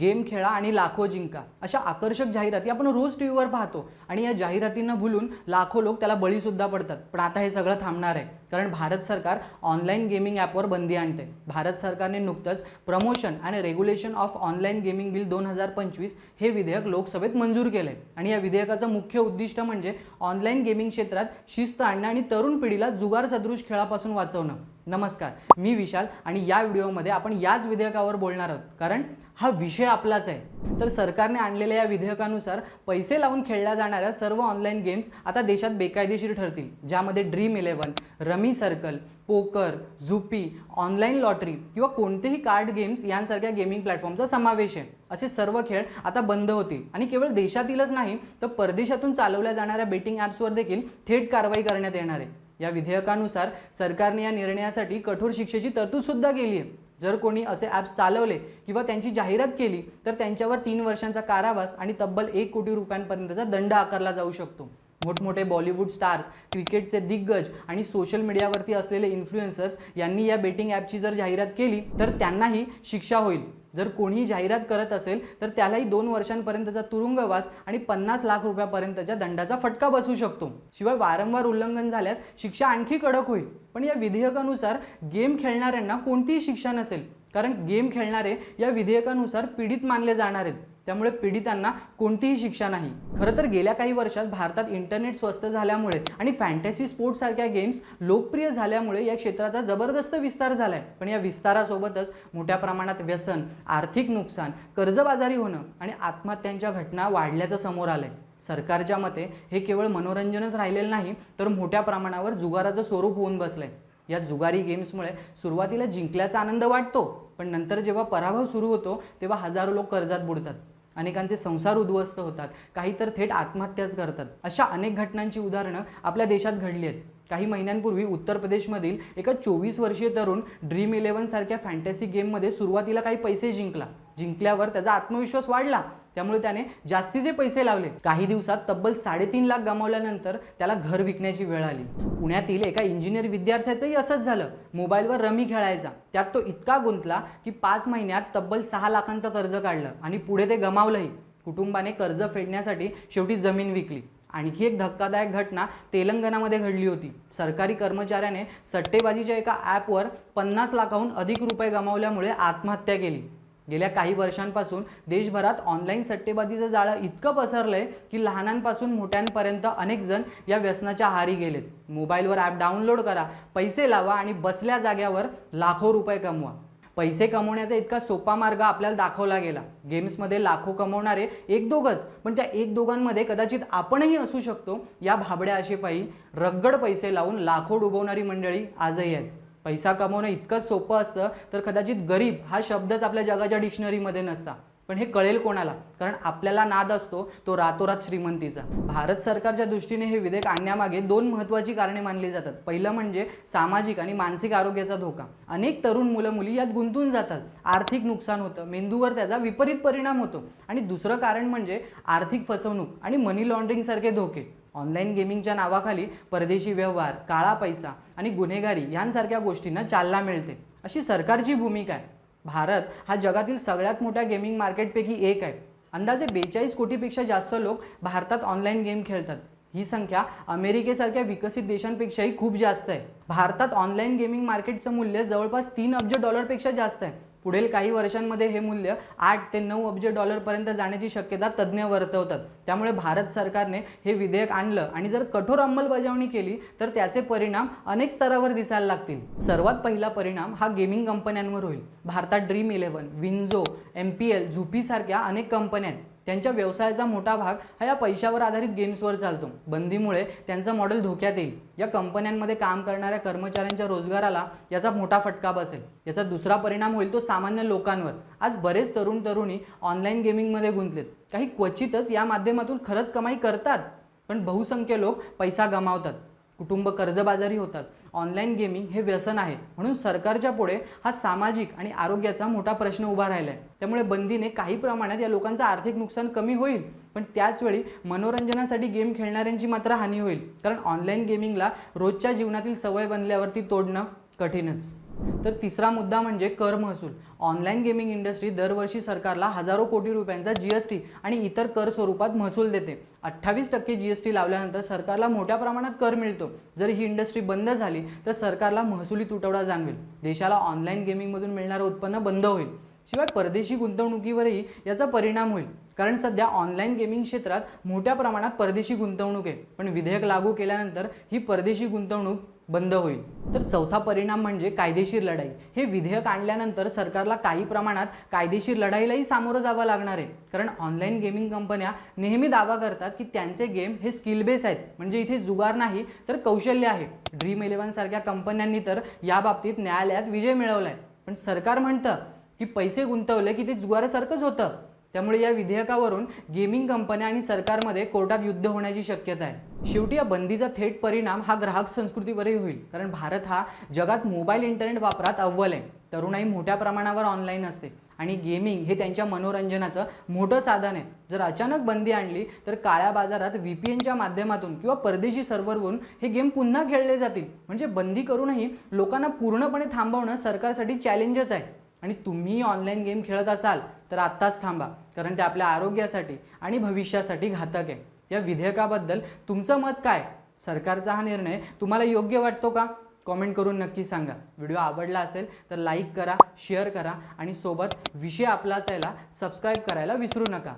Game खेळा आणि लाखो जिंका. अशा आकर्षक जाहिराती आपण रोज टी व्हीवर पाहतो. आणि या जाहिरातींना भुलून लाखो लोक त्याला बळीसुद्धा पडतात. पण आता हे सगळं थांबणार आहे. कारण भारत सरकार ऑनलाईन गेमिंग ॲपवर बंदी आणते. भारत सरकारने नुकतंच प्रमोशन आणि regulation of online gaming bill दोन हजार पंचवीस हे विधेयक लोकसभेत मंजूर केलं आहे आणि या विधेयकाचं मुख्य उद्दिष्ट म्हणजे ऑनलाईन गेमिंग क्षेत्रात शिस्त आणणं आणि तरुण पिढीला जुगार सदृश खेळापासून वाचवणं. नमस्कार मी विशाल आणि या व्हिडिओमध्ये आपण याच विधेयकावर बोलणार आहोत. कारण हा विषय आपलाच आहे. तर सरकारने आणलेल्या या विधेयकानुसार पैसे लावून खेळल्या जाणाऱ्या सर्व ऑनलाईन गेम्स आता देशात बेकायदेशीर ठरतील. ज्यामध्ये Dream Eleven RummyCircle poker Zupee online lottery किंवा कोणतेही कार्ड गेम्स यांसारख्या गेमिंग प्लॅटफॉर्मचा समावेश आहे. असे सर्व खेळ आता बंद होतील. आणि केवळ देशातीलच नाही तर परदेशातून चालवल्या जाणाऱ्या बेटिंग ॲप्सवर देखील थेट कारवाई करण्यात येणार आहे. या विधेयकानुसार सरकारने या निर्णयासाठी कठोर शिक्षेची तरतूद सुद्धा केली आहे. जर कोणी असे ॲप्स चालवले किंवा त्यांची जाहिरात केली तर त्यांच्यावर तीन वर्षांचा कारावास आणि तब्बल एक कोटी रुपयांपर्यंतचा दंड आकारला जाऊ शकतो. मोठमोठे बॉलिवूड स्टार्स क्रिकेटचे दिग्गज आणि सोशल मीडियावरती असलेले इन्फ्लुएन्सर्स यांनी या बेटिंग ॲपची जर जाहिरात केली तर त्यांनाही शिक्षा होईल. जर कोणीही जाहिरात करत असेल तर त्यालाही दोन वर्षांपर्यंतचा तुरुंगवास आणि पन्नास लाख रुपयापर्यंतच्या दंडाचा फटका बसू शकतो. शिवाय वारंवार उल्लंघन झाल्यास शिक्षा आणखी कडक होईल. पण या विधेयकानुसार गेम खेळणाऱ्यांना कोणतीही शिक्षा नसेल कारण गेम खेळणारे या विधेयकानुसार पीडित मानले जाणार आहेत. त्यामुळे पीडितांना कोणतीही शिक्षा नाही. खरं तर गेल्या काही वर्षात भारतात इंटरनेट स्वस्त झाल्यामुळे आणि फॅन्टसी स्पोर्ट्स सारख्या गेम्स लोकप्रिय झाल्यामुळे या क्षेत्राचा जबरदस्त विस्तार झालाय. पण या विस्तारासोबतच मोठ्या प्रमाणात व्यसन आर्थिक नुकसान कर्जबाजारी होणं आणि आत्महत्यांच्या घटना वाढल्याचं समोर आलंय. सरकारच्या मते हे केवळ मनोरंजनच राहिलेलं नाही तर मोठ्या प्रमाणावर जुगाराचं स्वरूप होऊन बसलंय. या जुगारी गेम्समुळे सुरुवातीला जिंकल्याचा आनंद वाटतो पण नंतर जेव्हा पराभव सुरू होतो तेव्हा हजारो लोक कर्जात बुडतात. अनेकांचे संसार उद्ध्वस्त होतात. काही तर थेट आत्महत्याच करतात. अशा अनेक घटनांची उदाहरणं आपल्या देशात घडली आहेत. काही महिन्यांपूर्वी उत्तर प्रदेशमधील एका चोवीस वर्षीय तरुण ड्रीम इलेव्हन सारख्या फॅन्टसी गेममध्ये सुरुवातीला काही पैसे जिंकला. जिंकल्यावर त्याचा आत्मविश्वास वाढला. त्यामुळे त्याने जास्तीचे पैसे लावले काही दिवसात तब्बल साडेतीन लाख गमावल्यानंतर त्याला घर विकण्याची वेळ आली. पुण्यातील एका इंजिनियर विद्यार्थ्याचंही असंच झालं. मोबाईलवर रमी खेळायचा. त्यात तो इतका गुंतला की पाच महिन्यात तब्बल सहा लाखांचं कर्ज काढलं आणि पुढे ते गमावलंही. कुटुंबाने कर्ज फेडण्यासाठी शेवटी जमीन विकली. आणखी एक धक्कादायक घटना तेलंगणामध्ये घडली होती. सरकारी कर्मचाऱ्याने सट्टेबाजीच्या एका ॲपवर पन्नास लाखाहून अधिक रुपये गमावल्यामुळे आत्महत्या केली. गेल्या काही वर्षांपासून देशभरात ऑनलाईन सट्टेबाजीचं जाळं इतकं पसरलं आहे की लहानांपासून मोठ्यांपर्यंत अनेक जण या व्यसनाच्या आहारी गेलेत. मोबाईलवर ॲप डाउनलोड करा पैसे लावा आणि बसल्या जाग्यावर लाखो रुपये कमवा. पैसे कमवण्याचा इतका सोपा मार्ग आपल्याला दाखवला गेला. गेम्समध्ये लाखो कमवणारे एक दोघंच पण त्या एक दोघांमध्ये कदाचित आपणही असू शकतो या भाबड्या आशेपायी रगड पैसे लावून लाखो डुबवणारी मंडळी आजही आहेत. पैसा कमवणं इतकंच सोपं असतं तर कदाचित गरीब हा शब्दच आपल्या जगाच्या डिक्शनरीमध्ये नसता. पण हे कळेल कोणाला? कारण आपल्याला नाद असतो तो रातोरात श्रीमंतीचा. भारत सरकारच्या दृष्टीने हे विधेयक आणण्यामागे दोन महत्त्वाची कारणे मानली जातात. पहिलं म्हणजे सामाजिक आणि मानसिक आरोग्याचा धोका. अनेक तरुण मुलं मुली यात गुंतून जातात. आर्थिक नुकसान होतं मेंदूवर त्याचा विपरीत परिणाम होतो. आणि दुसरं कारण म्हणजे आर्थिक फसवणूक आणि मनी लॉन्ड्रिंगसारखे धोके. ऑनलाईन गेमिंगच्या नावाखाली परदेशी व्यवहार काळा पैसा आणि गुन्हेगारी यांसारख्या गोष्टींना चालना मिळते. अशी सरकारची भूमिका आहे. भारत हा जगातील सगळ्यात मोठ्या गेमिंग मार्केटपैकी एक आहे. अंदाजे बेचाळीस कोटीपेक्षा जास्त लोक भारतात ऑनलाईन गेम खेळतात. ही संख्या अमेरिकेसारख्या विकसित देशांपेक्षाही खूप जास्त आहे. भारतात ऑनलाईन गेमिंग मार्केटचं मूल्य जवळपास तीन अब्ज डॉलरपेक्षा जास्त आहे. पुढील काही वर्षांमध्ये हे मूल्य आठ ते नऊ अब्ज डॉलरपर्यंत जाण्याची शक्यता तज्ज्ञ वर्तवतात. त्यामुळे भारत सरकारने हे विधेयक आणलं आणि जर कठोर अंमलबजावणी केली तर त्याचे परिणाम अनेक स्तरावर दिसायला लागतील. सर्वात पहिला परिणाम हा गेमिंग कंपन्यांवर होईल. भारतात Dream Eleven WinZO M P L झुपीसारख्या अनेक कंपन्या आहेत. त्यांच्या व्यवसायाचा मोठा भाग हा या पैशावर आधारित गेम्सवर चालतो. बंदीमुळे त्यांचं मॉडेल धोक्यात येईल. या कंपन्यांमध्ये काम करणाऱ्या कर्मचाऱ्यांच्या रोजगाराला याचा मोठा फटका बसेल. याचा दुसरा परिणाम होईल तो सामान्य लोकांवर. आज बरेच तरुण तरुणी ऑनलाईन गेमिंगमध्ये गुंतलेत. काही क्वचितच या माध्यमातून खरंच कमाई करतात पण बहुसंख्य लोक पैसा गमावतात. कुटुंब कर्जबाजारी होतात. ऑनलाईन गेमिंग हे व्यसन आहे. म्हणून सरकारच्या पुढे हा सामाजिक आणि आरोग्याचा मोठा प्रश्न उभा राहिला आहे त्यामुळे बंदीने काही प्रमाणात या लोकांचं आर्थिक नुकसान कमी होईल. पण त्याचवेळी मनोरंजनासाठी गेम खेळणाऱ्यांची मात्र हानी होईल. कारण ऑनलाईन गेमिंगला रोजच्या जीवनातील सवय बनल्यावरती तोडणं कठीणच. तर तिसरा मुद्दा म्हणजे कर महसूल. ऑनलाईन गेमिंग इंडस्ट्री दरवर्षी सरकारला हजारो कोटी रुपयांचा जीएसटी आणि इतर कर स्वरूपात महसूल देते. अठ्ठावीस टक्के जीएसटी लावल्यानंतर सरकारला मोठ्या प्रमाणात कर मिळतो. जर ही इंडस्ट्री बंद झाली तर सरकारला महसुली तुटवडा जाणवेल. देशाला ऑनलाईन गेमिंगमधून मिळणारं उत्पन्न बंद होईल. शिवाय परदेशी गुंतवणुकीवरही याचा परिणाम होईल. कारण सध्या ऑनलाईन गेमिंग क्षेत्रात मोठ्या प्रमाणात परदेशी गुंतवणूक आहे. पण विधेयक लागू केल्यानंतर ही परदेशी गुंतवणूक बंद होईल. तर चौथा परिणाम म्हणजे कायदेशीर लढाई. हे विधेयक आणल्यानंतर सरकारला काही प्रमाणात कायदेशीर लढाईलाही सामोरं जावं लागणार आहे. कारण ऑनलाईन गेमिंग कंपन्या नेहमी दावा करतात की त्यांचे गेम हे स्किल बेस आहेत. म्हणजे इथे जुगार नाही तर कौशल्य आहे. ड्रीम इलेव्हन सारख्या कंपन्यांनी तर या बाबतीत न्यायालयात विजय मिळवलाय. पण सरकार म्हणतं की पैसे गुंतवले की ते जुगारासारखंच होतं. त्यामुळे या विधेयकावरून गेमिंग कंपन्या आणि सरकारमध्ये कोर्टात युद्ध होण्याची शक्यता आहे. शेवटी या बंदीचा थेट परिणाम हा ग्राहक संस्कृतीवरही होईल. कारण भारत हा जगात मोबाईल इंटरनेट वापरात अव्वल आहे. तरुणाई मोठ्या प्रमाणावर ऑनलाईन असते. आणि गेमिंग हे त्यांच्या मनोरंजनाचं मोठं साधन आहे. जर अचानक बंदी आणली तर काळ्या बाजारात व्ही पी एनच्या माध्यमातून किंवा परदेशी सर्व्हरवरून हे गेम पुन्हा खेळले जातील. म्हणजे बंदी करूनही लोकांना पूर्णपणे थांबवणं सरकारसाठी चॅलेंजच आहे. आणि तुम्ही ऑनलाईन गेम खेळत असाल तर आत्ताच थांबा कारण ते आपल्या आरोग्यासाठी आणि भविष्यासाठी घातक आहे. या विधेयकाबद्दल तुमचं मत काय? सरकारचा हा निर्णय तुम्हाला योग्य वाटतो का? कॉमेंट करून नक्की सांगा. व्हिडिओ आवडला असेल तर लाईक करा शेअर करा आणि सोबत विषय आपलाच याला सबस्क्राईब करायला विसरू नका.